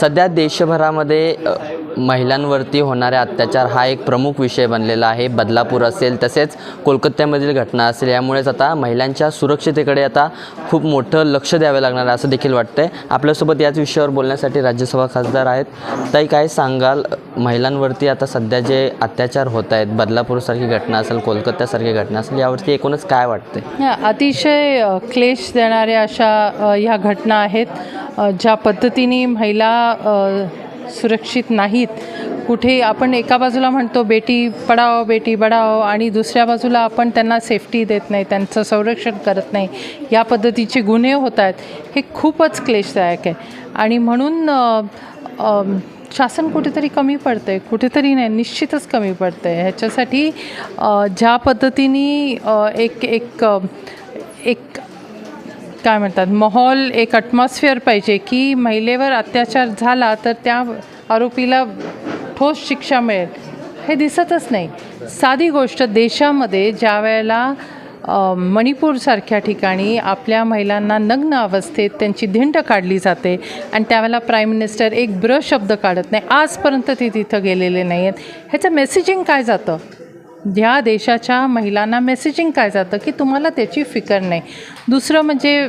सध्या देशभरामध्ये महिलांवरती होणारे अत्याचार हा एक प्रमुख विषय बनलेला आहे. बदलापूर असेल तसेच कोलकात्यामधील घटना असेल यामुळेच आता महिलांच्या सुरक्षितेकडे आता खूप मोठं लक्ष द्यावं लागणार आहे असं देखील वाटतंय. आपल्यासोबत याच विषयावर बोलण्यासाठी राज्यसभा खासदार आहेत. ताई काय सांगाल? महिलांवरती आता सध्या जे अत्याचार होत आहेत बदलापूरसारखी घटना असेल कोलकात्यासारखी घटना असेल यावरती एकूणच काय वाटतंय? अतिशय क्लेश देणाऱ्या अशा ह्या घटना आहेत. ज्या पद्धतीने महिला सुरक्षित नाहीत कुठे आपण एका बाजूला म्हणतो बेटी पडाओ बेटी बडाओ आणि दुसऱ्या बाजूला आपण त्यांना सेफ्टी देत नाही त्यांचं संरक्षण करत नाही या पद्धतीचे गुन्हे होत आहेत हे खूपच क्लेशदायक आहे. आणि म्हणून शासन कुठेतरी कमी पडतं आहे कुठेतरी नाही निश्चितच कमी पडतं आहे ह्याच्यासाठी ज्या पद्धतीने एक एक एक काय म्हणतात माहोल एक अटमॉस्फिअर पाहिजे की महिलेवर अत्याचार झाला तर त्या आरोपीला ठोस शिक्षा मिळेल. हे दिसतच नाही. साधी गोष्ट देशामध्ये ज्या वेळेला मणिपूरसारख्या ठिकाणी आपल्या महिलांना नग्न अवस्थेत त्यांची धिंड काढली जाते आणि त्यावेळेला प्राईम मिनिस्टर एक ब्र शब्द काढत नाही आजपर्यंत ते तिथं गेलेले नाही आहेत ह्याचं मेसेजिंग काय जातं? ह्या देशाच्या महिलांना मेसेजिंग काय जातं? की तुम्हाला त्याची फिकर नाही. दुसरं म्हणजे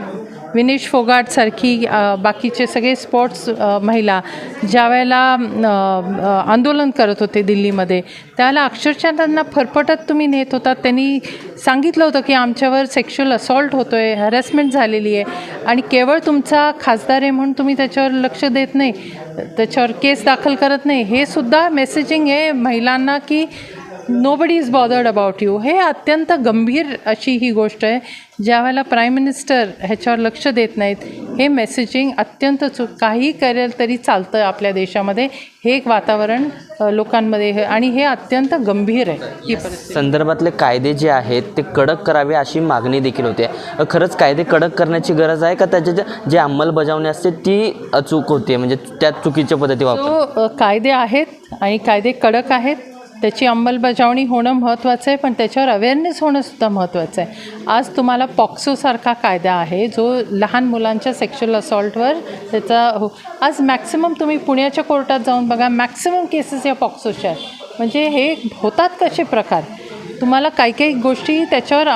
विनेश फोगाटसारखी बाकीचे सगळे स्पोर्ट्स महिला ज्या वेळेला आंदोलन करत होते दिल्लीमध्ये त्याला अक्षरशः त्यांना फरफटत तुम्ही नेत होता त्यांनी सांगितलं होतं की आमच्यावर सेक्शुअल असॉल्ट होतो आहे हॅरॅसमेंट झालेली आहे आणि केवळ तुमचा खासदार आहे म्हणून तुम्ही त्याच्यावर लक्ष देत नाही त्याच्यावर केस दाखल करत नाही. हे सुद्धा मेसेजिंग आहे महिलांना की nobody is bothered about you हे अत्यंत गंभीर अशी ही गोष्ट आहे. ज्या वेळेला प्राईम मिनिस्टर ह्याच्यावर लक्ष देत नाहीत हे मेसेजिंग अत्यंत चूक काही करेल तरी चालतं आपल्या देशामध्ये. हे एक वातावरण लोकांमध्ये हे- आणि हे अत्यंत गंभीर आहे ही परिस्थिती. संदर्भातले कायदे जे आहेत ते कडक करावे अशी मागणी देखील होते. खरंच कायदे कडक करण्याची गरज आहे का? त्याचे जे जे अंमलबजावणी असते ती अचूक होते म्हणजे त्या चुकीच्या पद्धती वापर कायदे आहेत आणि कायदे कडक आहेत त्याची अंमलबजावणी होणं महत्त्वाचं आहे पण त्याच्यावर अवेअरनेस होणंसुद्धा महत्त्वाचं आहे. आज तुम्हाला पॉक्सोसारखा कायदा आहे जो लहान मुलांच्या सेक्शुअल असॉल्टवर त्याचा हो आज मॅक्सिमम तुम्ही पुण्याच्या कोर्टात जाऊन बघा मॅक्सिमम केसेस या पॉक्सोच्या आहेत. म्हणजे हे होतात कसे प्रकार? तुम्हाला काही काही गोष्टी त्याच्यावर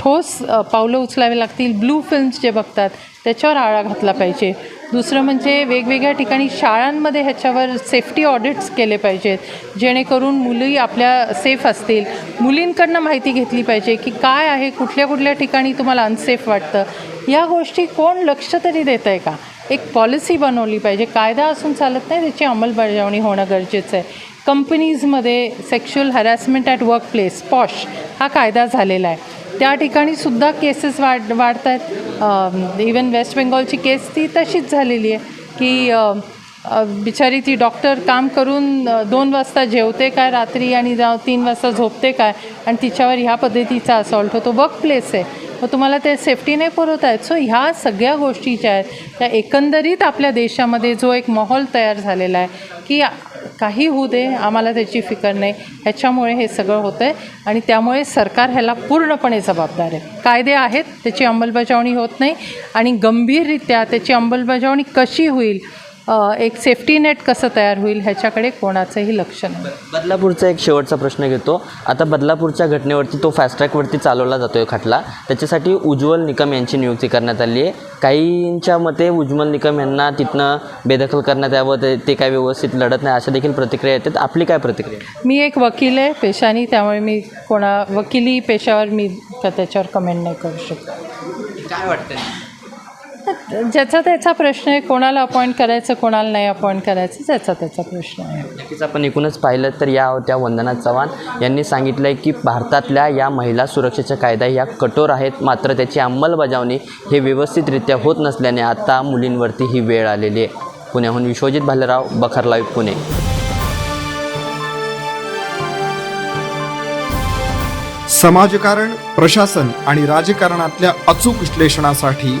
ठोस पावलं उचलावी लागतील. ब्लू फिल्म्स जे बघतात त्याच्यावर आळा घातला पाहिजे. दुसरं म्हणजे वेगवेगळ्या ठिकाणी शाळांमध्ये ह्याच्यावर सेफ्टी ऑडिट्स केले पाहिजेत. जेणेकरून मुली आपल्या सेफ असतील. मुलींकडनं माहिती घेतली पाहिजे की काय आहे कुठल्या कुठल्या ठिकाणी तुम्हाला अनसेफ वाटतं. या गोष्टी कोण लक्ष तरी देत आहे का? एक पॉलिसी बनवली पाहिजे. कायदा असून चालत नाही त्याची अंमलबजावणी होणं गरजेचं आहे. कंपनीजमध्ये sexual harassment at workplace POSH हा कायदा झालेला आहे. त्या ठिकाणी सुद्धा केसेस वाढ वाढत आहेत इवन वेस्ट बेंगॉलची केस ती तशीच झालेली आहे की बिचारी ती डॉक्टर काम करून दोन वाजता जेवते काय रात्री आणि जा तीन वाजता झोपते काय? आणि तिच्यावर ह्या पद्धतीचा असॉल्ट होतो. वर्क प्लेस आहे. मग तुम्हाला ते सेफ्टी नाही पुरवत आहेत सो ह्या सगळ्या गोष्टी ज्या आहेत. त्या एकंदरीत आपल्या देशामध्ये जो एक माहोल तयार झालेला आहे की काही होऊ दे आम्हाला त्याची फिकर नाही. ह्याच्यामुळे हे सगळं होतं आहे आणि त्यामुळे सरकार ह्याला पूर्णपणे जबाबदार आहे. कायदे आहेत त्याची अंमलबजावणी होत नाही. आणि गंभीररित्या त्याची अंमलबजावणी कशी होईल एक सेफ्टी नेट कसं तयार होईल ह्याच्याकडे कोणाचंही लक्ष नाही. बदलापूरचा एक शेवटचा प्रश्न घेतो. आता बदलापूरच्या घटनेवरती तो फास्ट ट्रॅकवरती चालवला जातो आहे खटला. त्याच्यासाठी उज्ज्वल निकम यांची नियुक्ती करण्यात आली आहे. काहींच्या मते उज्ज्वल निकम यांना तिथनं बेदखल करण्यात यावं ते ते काय व्यवस्थित लढत नाही अशा देखील प्रतिक्रिया येतात. आपली काय प्रतिक्रिया? मी एक वकील आहे पेशानी त्यामुळे मी कोणा वकिली पेशावर मी त्याच्यावर कमेंट नाही करू शकत. काय वाटतं ज्याचा त्याचा प्रश्न आहे कोणाला अपॉइंट करायचं कोणाला नाही अपॉइंट करायचं ज्याचा त्याचा प्रश्न आहे. नक्कीच आपण एकूणच पाहिलं तर या होत्या वंदना चव्हाण. यांनी सांगितलं आहे की भारतातल्या या महिला सुरक्षेच्या कायदा ह्या कठोर आहेत मात्र त्याची अंमलबजावणी हे व्यवस्थितरित्या होत नसल्याने आता मुलींवरती ही वेळ आलेली आहे. पुण्याहून विश्वजित भालेराव बखर लाईव्ह पुणे. समाजकारण प्रशासन आणि राजकारणातल्या अचूक विश्लेषणासाठी